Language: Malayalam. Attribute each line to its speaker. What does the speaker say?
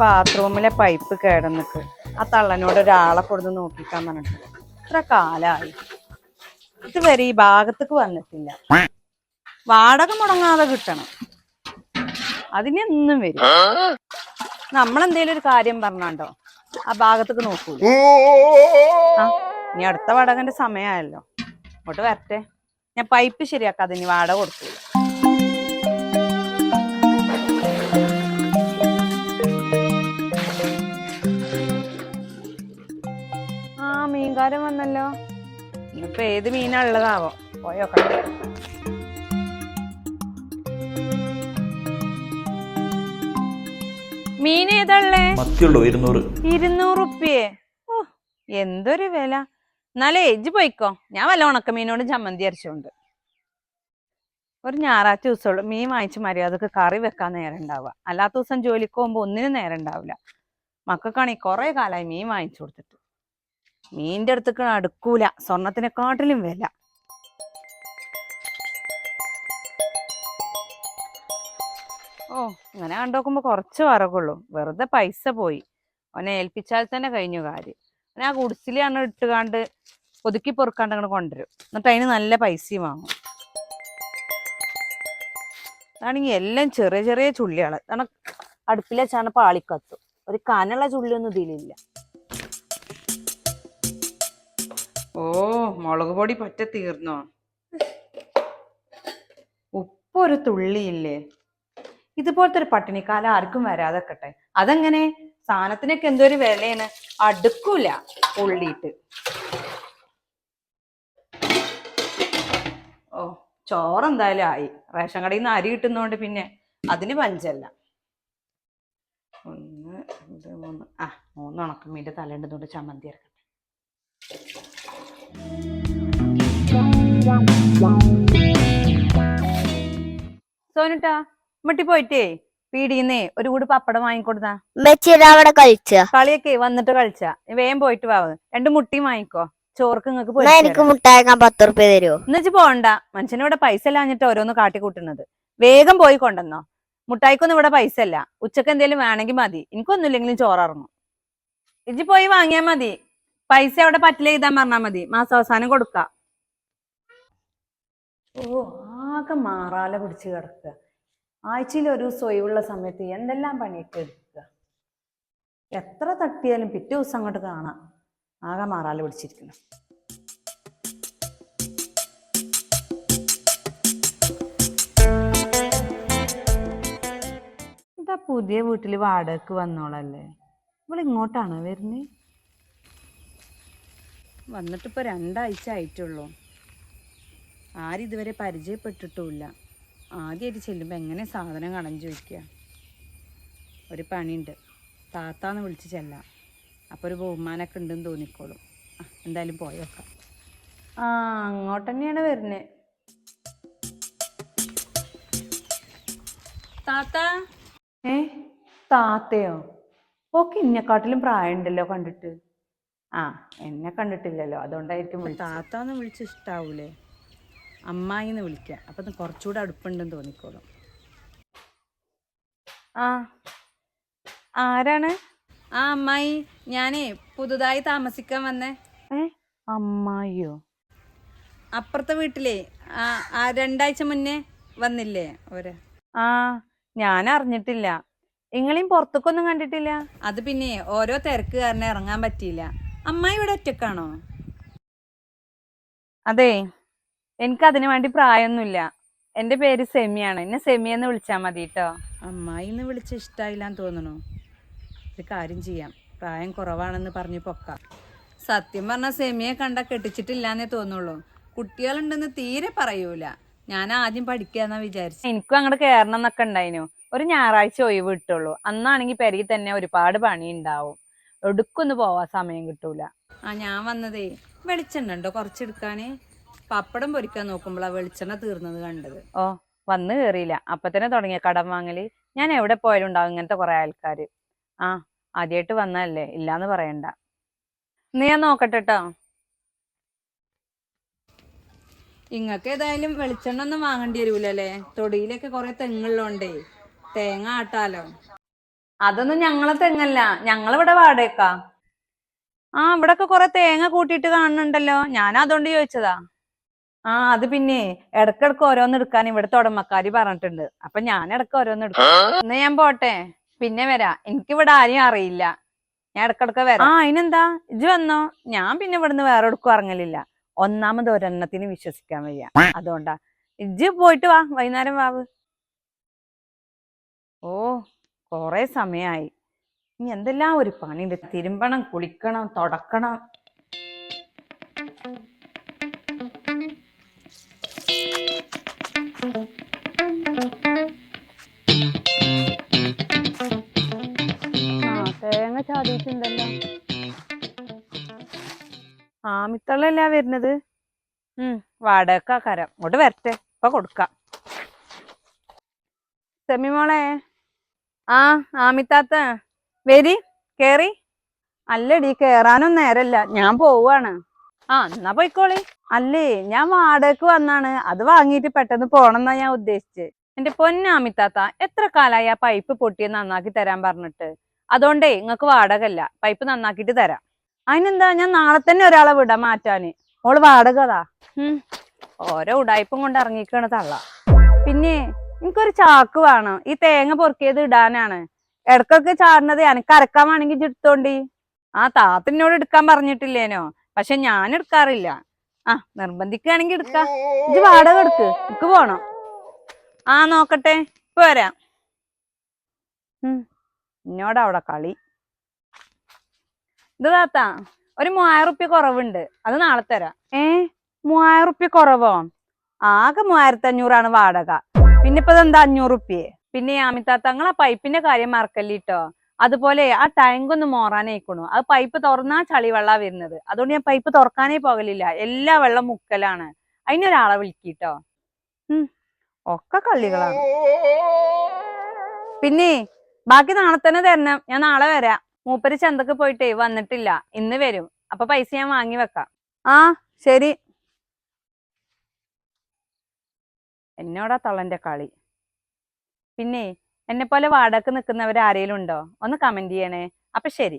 Speaker 1: ബാത്റൂമിലെ പൈപ്പ് കേടന്നിക്ക് ആ തള്ളനോട് ഒരാളെ കൊടുന്ന് നോക്കിക്കാൻ പറഞ്ഞിട്ട് ഇത്ര കാലായി. ഇതുവരെ ഈ ഭാഗത്തേക്ക് വന്നിട്ടില്ല. വാടക മുടങ്ങാതെ കിട്ടണം. അതിനെന്നും വരും. നമ്മളെന്തേലും ഒരു കാര്യം പറഞ്ഞാണ്ടോ? ആ ഭാഗത്തേക്ക് നോക്കൂ. ഇനി അടുത്ത വാടകന്റെ സമയമായല്ലോ. അങ്ങോട്ട് വരട്ടെ. ഞാൻ പൈപ്പ് ശരിയാക്കാതെ ഇനി വാടക കൊടുക്കൂല മീൻകാരൻ വന്നല്ലോ. ഇനിയിപ്പൊ ഏത് മീനാ ഉള്ളതാവോ? പോയോ കണ്ടേ മീൻ ഏതാള്ളേ
Speaker 2: മത്തിയുള്ളൂ ഇരുന്നൂറ്.
Speaker 1: ഇരുന്നൂറ് ഉപ്പിയേ? ഓ എന്തൊരു വില. എന്നാലേ എജ്ജ് പോയിക്കോ. ഞാൻ വല്ല ഉണക്ക മീനോട് ചമ്മന്തി അരച്ചോണ്ട്. ഒരു ഞായറാഴ്ച ദിവസമുള്ളൂ. മീൻ വാങ്ങിച്ച് മര്യാദയ്ക്ക് കറി വെക്കാൻ നേരം ഉണ്ടാവുക. അല്ലാത്ത ദിവസം ജോലിക്ക് പോകുമ്പോൾ ഒന്നിനും നേരം ഉണ്ടാവില്ല. മക്കൾക്കാണെങ്കിൽ കുറെ കാലമായി മീൻ വാങ്ങിച്ചു കൊടുത്തിട്ട്. മീനിന്റെ അടുത്തേക്ക് അടുക്കൂല. സ്വർണത്തിനെക്കാട്ടിലും വില. ഓ ഇങ്ങനെ കണ്ടോക്കുമ്പോ കുറച്ച് വറകുള്ളൂ വെറുതെ പൈസ പോയി. അവനെ ഏൽപ്പിച്ചാൽ തന്നെ കഴിഞ്ഞു കാര്യം. അവനെ ആ കുടിസിലാണ് ഇട്ടുകാണ്ട് ഒതുക്കി പൊറുക്കാണ്ട് അങ്ങോട്ട് കൊണ്ടുവരും. എന്നിട്ട് അതിന് നല്ല പൈസയും വാങ്ങും. അതാണെങ്കിൽ എല്ലാം ചെറിയ ചെറിയ ചുള്ളികൾ കാരണം അടുപ്പിലെ ചാണ പാളിക്കത്തും. ഒരു കനുള്ള ചുള്ളിയൊന്നും ഇതിലില്ല. ഓ മുളക് പൊടി പറ്റ തീർന്നോ? ഉപ്പൊരു തുള്ളിയില്ലേ? ഇതുപോലത്തെ ഒരു പട്ടിണിക്കാലം ആർക്കും വരാതെക്കട്ടെ. അതെങ്ങനെ? സാധനത്തിനൊക്കെ എന്തോ ഒരു വിലയാണ്? അടുക്കൂല ഉള്ളിയിട്ട്. ഓ ചോറ് എന്തായാലും ആയി. റേഷൻ കടയിൽ നിന്ന് അരി കിട്ടുന്നോണ്ട് പിന്നെ അതിന് പഞ്ചല്ല. ഒന്ന് രണ്ട് മൂന്ന്. ആ മൂന്ന് ഉണക്കമീന്റെ തലേണ്ടതുകൊണ്ട് ചമ്മന്തി ഇറക്കട്ടെ സോനുട്ടാ മുട്ടി പോയിട്ടേ പീടിയുന്നേ ഒരു കൂട് പപ്പടം വാങ്ങിക്കൊടുത്താ.
Speaker 3: അവിടെ കളിച്ച.
Speaker 1: കളിയൊക്കെ വന്നിട്ട് കളിച്ചാ. വേഗം പോയിട്ട് വാവ് രണ്ട് മുട്ടിയും വാങ്ങിക്കോ. ചോർക്ക് നിങ്ങൾക്ക്
Speaker 3: എനിക്ക് മുട്ടായിക്കാൻ പത്ത് റുപ്യ തരുമോ
Speaker 1: എന്നുവെച്ച് പോണ്ട. മനുഷ്യന് ഇവിടെ പൈസ ഇല്ലാഞ്ഞിട്ട് ഓരോന്ന് കാട്ടിക്കൂട്ടുന്നത് വേഗം പോയി കൊണ്ടെന്നോ മുട്ടായിക്കൊന്നും ഇവിടെ പൈസ ഇല്ല. ഉച്ചയ്ക്ക് എന്തേലും വേണമെങ്കിൽ മതി. എനിക്കൊന്നുമില്ലെങ്കിലും ചോറിറങ്ങും. ഇജ്ജി പോയി വാങ്ങിയാ മതി. പൈസ അവിടെ പറ്റില്ല ചെയ്താൻ പറഞ്ഞാ മതി. മാസാവസാനം കൊടുക്ക. ഓ ആകെ മാറാല പിടിച്ച് കിടക്കുക. ആഴ്ചയിൽ ഒരു ഒഴിവുള്ള സമയത്ത് എന്തെല്ലാം പണിയൊക്കെ എടുക്കുക? എത്ര തട്ടിയാലും പിറ്റേ ദിവസം അങ്ങോട്ട് കാണാം. ആകെ മാറാല പിടിച്ചിരിക്കുന്നു എന്താ പുതിയ വീട്ടിൽ വാടകക്ക് വന്നോളല്ലേ? ഇവിടെ ഇങ്ങോട്ടാണോ വരുന്നത് വന്നിട്ടിപ്പോൾ രണ്ടാഴ്ച ആയിട്ടുള്ളൂ. ആരും ഇതുവരെ പരിചയപ്പെട്ടിട്ടുമില്ല. ആദ്യമായിട്ട് ചെല്ലുമ്പോൾ എങ്ങനെ സാധനം കടം ചോദിക്കുക. ഒരു പണിയുണ്ട്. താത്താന്ന് വിളിച്ച് ചെല്ലാം. അപ്പോൾ ഒരു ബഹുമാനമൊക്കെ ഉണ്ടെന്ന് തോന്നിക്കോളും. എന്തായാലും വെക്കാം ആ അങ്ങോട്ട് തന്നെയാണ് വരുന്നത് താത്ത? ഏ താത്തയോ? ഓക്കെ എന്നെക്കാട്ടിലും പ്രായമുണ്ടല്ലോ കണ്ടിട്ട്. ആ എന്നെ കണ്ടിട്ടില്ലല്ലോ. അതുകൊണ്ടായിരിക്കും താത്ത എന്ന് വിളിച്ച് ഇഷ്ടാവൂലേ? അമ്മായിന്ന് വിളിക്കുക അപ്പം കുറച്ചുകൂടെ അടുപ്പുണ്ടെന്ന് തോന്നിക്കോളും. ആ. ആരാണ്? ആ അമ്മായി. ഞാനേ പുതുതായി താമസിക്കാൻ വന്നേ. അമ്മായിയോ? അപ്പുറത്തെ വീട്ടിലേ ആ ആ രണ്ടാഴ്ച മുന്നേ വന്നില്ലേ അവർ? ആ ഞാൻ അറിഞ്ഞിട്ടില്ല നിങ്ങളെയും പുറത്തേക്കൊന്നും കണ്ടിട്ടില്ല? അത് പിന്നെ ഓരോ തിരക്ക് കാരണം ഇറങ്ങാൻ പറ്റിയില്ല. അമ്മായി ഇവിടെ ഒറ്റക്കാണോ? അതെ. എനിക്ക് അതിനു വേണ്ടി പ്രായമൊന്നുമില്ല. എന്റെ പേര് സെമിയാണ്. എന്നെ സെമി എന്ന് വിളിച്ചാൽ മതി കേട്ടോ അമ്മായി എന്ന് വിളിച്ച ഇഷ്ടായില്ലാന്ന് തോന്നണു. ഒരു കാര്യം ചെയ്യാം. പ്രായം കുറവാണെന്ന് പറഞ്ഞു പൊക്ക. സത്യം പറഞ്ഞ സെമിയെ കണ്ട കെട്ടിച്ചിട്ടില്ലാന്നേ തോന്നുള്ളൂ. കുട്ടികളുണ്ടെന്ന് തീരെ പറയൂല. ഞാൻ ആദ്യം പഠിക്കാന്നാ വിചാരിച്ചു. എനിക്കും അങ്ങോട്ട് കയറണം എന്നൊക്കെ ഉണ്ടായിനു. ഒരു ഞായറാഴ്ച ഒഴിവ് കിട്ടുള്ളൂ. അന്നാണെങ്കിൽ പെരയിൽ തന്നെ ഒരുപാട് പണി ഉണ്ടാവും. എടുക്കൊന്ന് പോവാൻ സമയം കിട്ടൂല. ആ ഞാൻ വന്നതേ. വെളിച്ചെണ്ണുണ്ടോ കുറച്ചെടുക്കാന്? പപ്പടം പൊരിക്കാൻ നോക്കുമ്പോഴാ വെളിച്ചെണ്ണ തീർന്നത് കണ്ടത്. ഓ വന്നു കേറിയില്ല. അപ്പൊ തന്നെ തുടങ്ങിയ കടം വാങ്ങൽ. ഞാൻ എവിടെ പോയാലും ഉണ്ടാവും ഇങ്ങനത്തെ കുറെ ആൾക്കാര്. ആ ആദ്യമായിട്ട് വന്നതല്ലേ? ഇല്ലാന്ന് പറയണ്ട. നീ ഞാൻ നോക്കട്ടെ കേട്ടോ ഇങ്ങക്ക് ഏതായാലും വെളിച്ചെണ്ണ ഒന്നും വാങ്ങേണ്ടി വരൂലല്ലേ? തൊടിയിലൊക്കെ കുറെ തെങ്ങുള്ളോണ്ടേ. തേങ്ങ ആട്ടാലോ? അതൊന്നും ഞങ്ങളെ തെങ്ങല്ല. ഞങ്ങളിവിടെ വാടേക്കാ ആ ഇവിടൊക്കെ കുറെ തേങ്ങ കൂട്ടിയിട്ട് കാണുന്നുണ്ടല്ലോ. ഞാൻ അതുകൊണ്ട് ചോദിച്ചതാ. ആ അത് പിന്നെ ഇടക്കിടക്ക് ഓരോന്ന് എടുക്കാൻ ഇവിടുത്തെ ഉടമക്കാരി പറഞ്ഞിട്ടുണ്ട്. അപ്പൊ ഞാൻ ഇടയ്ക്ക് ഓരോന്ന് എടുക്കും. എന്നാ ഞാൻ പോട്ടെ? പിന്നെ വരാ. എനിക്കിവിടെ ആരെയും അറിയില്ല. ഞാൻ ഇടക്കിടക്ക് വരാം. ആ അതിനെന്താ? ഇജ് വന്നോ? ഞാൻ പിന്നെ ഇവിടുന്ന് വേറെ എടുക്കും ഇറങ്ങലില്ല. ഒന്നാമത് ഒരെണ്ണത്തിന് വിശ്വസിക്കാൻ വയ്യ. അതുകൊണ്ടാ. ഇജ് പോയിട്ട് വാ. വൈകുന്നേരം വാവ് ഓ കൊറേ സമയായി. ഇനി എന്തെല്ലാം ഒരു പണിയുണ്ട്? തിരുമ്പണം കുളിക്കണം തുടക്കണം. തേങ്ങ ചാടിയിട്ടുണ്ടല്ലോ. ആമിത്തള്ളല്ല വരുന്നത്? ഉം കരം. ഇങ്ങോട്ട് വരട്ടെ ഇപ്പൊ കൊടുക്കാം. സെമിമോളെ ആ ആമിത്താത്ത വരി കേറി. അല്ലടി കേറാനും നേരല്ല. ഞാൻ പോവാണ്. ആ എന്നാ പോയിക്കോളി. അല്ലേ ഞാൻ വാടകക്ക് വന്നാണ്. അത് വാങ്ങിയിട്ട് പെട്ടെന്ന് പോണെന്നാ ഞാൻ ഉദ്ദേശിച്ചത് എന്റെ പൊന്നാമിത്താത്ത എത്ര കാലായി ആ പൈപ്പ് പൊട്ടിയ നന്നാക്കി തരാൻ പറഞ്ഞിട്ട്? അതുകൊണ്ടേ നിങ്ങക്ക് വാടകല്ല പൈപ്പ് നന്നാക്കിയിട്ട് തരാം. അതിനെന്താ ഞാൻ നാളെ തന്നെ ഒരാളെ വിടാൻ മാറ്റാന്. ഓൾ വാടകതാ ഓരോ ഉടായ്പും കൊണ്ട് ഇറങ്ങിക്കണ തള്ള. പിന്നെ എനിക്കൊരു ചാക്ക് വേണം. ഈ തേങ്ങ പൊറുക്കിയത് ഇടാനാണ്. ഇടക്കൊക്കെ ചാടുന്നത് എനക്ക് അരക്കാൻ വേണമെങ്കിൽ എടുത്തോണ്ടി. ആ താത്തിനോട് എടുക്കാൻ പറഞ്ഞിട്ടില്ലേനോ? പക്ഷെ ഞാൻ എടുക്കാറില്ല. ആ നിർബന്ധിക്കുകയാണെങ്കിൽ എടുക്കാം. ഇത് വാടക എടുക്ക്. എനിക്ക് പോണം. ആ നോക്കട്ടെ. ഇപ്പൊ വരാം. ഉം. എന്നോടവിടെ കളി. ഇത് താത്ത ഒരു മൂവായിരം റുപ്യ കുറവുണ്ട്. അത് നാളെ തരാം. ഏ? മൂവായിരം റുപ്യ കുറവോ? ആകെ മൂവായിരത്തി അഞ്ഞൂറാണ് വാടക. പിന്നെ ഇപ്പൊ എന്താ അഞ്ഞൂറ് റുപ്യേ? പിന്നെ ആമിത്താത്ത നിങ്ങൾ ആ പൈപ്പിന്റെ കാര്യം മറക്കല്ലിട്ടോ? അതുപോലെ ആ ടാങ്ക് ഒന്ന് മോറാനേക്കണു അത് പൈപ്പ് തുറന്നാ ചളി വെള്ളാ വരുന്നത്. അതുകൊണ്ട് ഞാൻ പൈപ്പ് തുറക്കാനേ പോകലില്ല. എല്ലാ വെള്ളം മുക്കലാണ്. അതിനൊരാളെ വിളിക്കിട്ടോ. ഒക്കെ കള്ളികളാണ്. പിന്നെ ബാക്കി നാളെ തന്നെ തരണം. ഞാൻ നാളെ വരാം. മൂപ്പര് ചന്തക്ക് പോയിട്ടേ വന്നിട്ടില്ല. ഇന്ന് വരും. അപ്പൊ പൈസ ഞാൻ വാങ്ങി വെക്കാം. ആ ശരി. എന്നോടാ തള്ളന്റെ കളി. പിന്നെ എന്നെ പോലെ വാടക നിൽക്കുന്നവർ ആരെങ്കിലും ഉണ്ടോ? ഒന്ന് കമന്റ് ചെയ്യണേ. അപ്പൊ ശരി.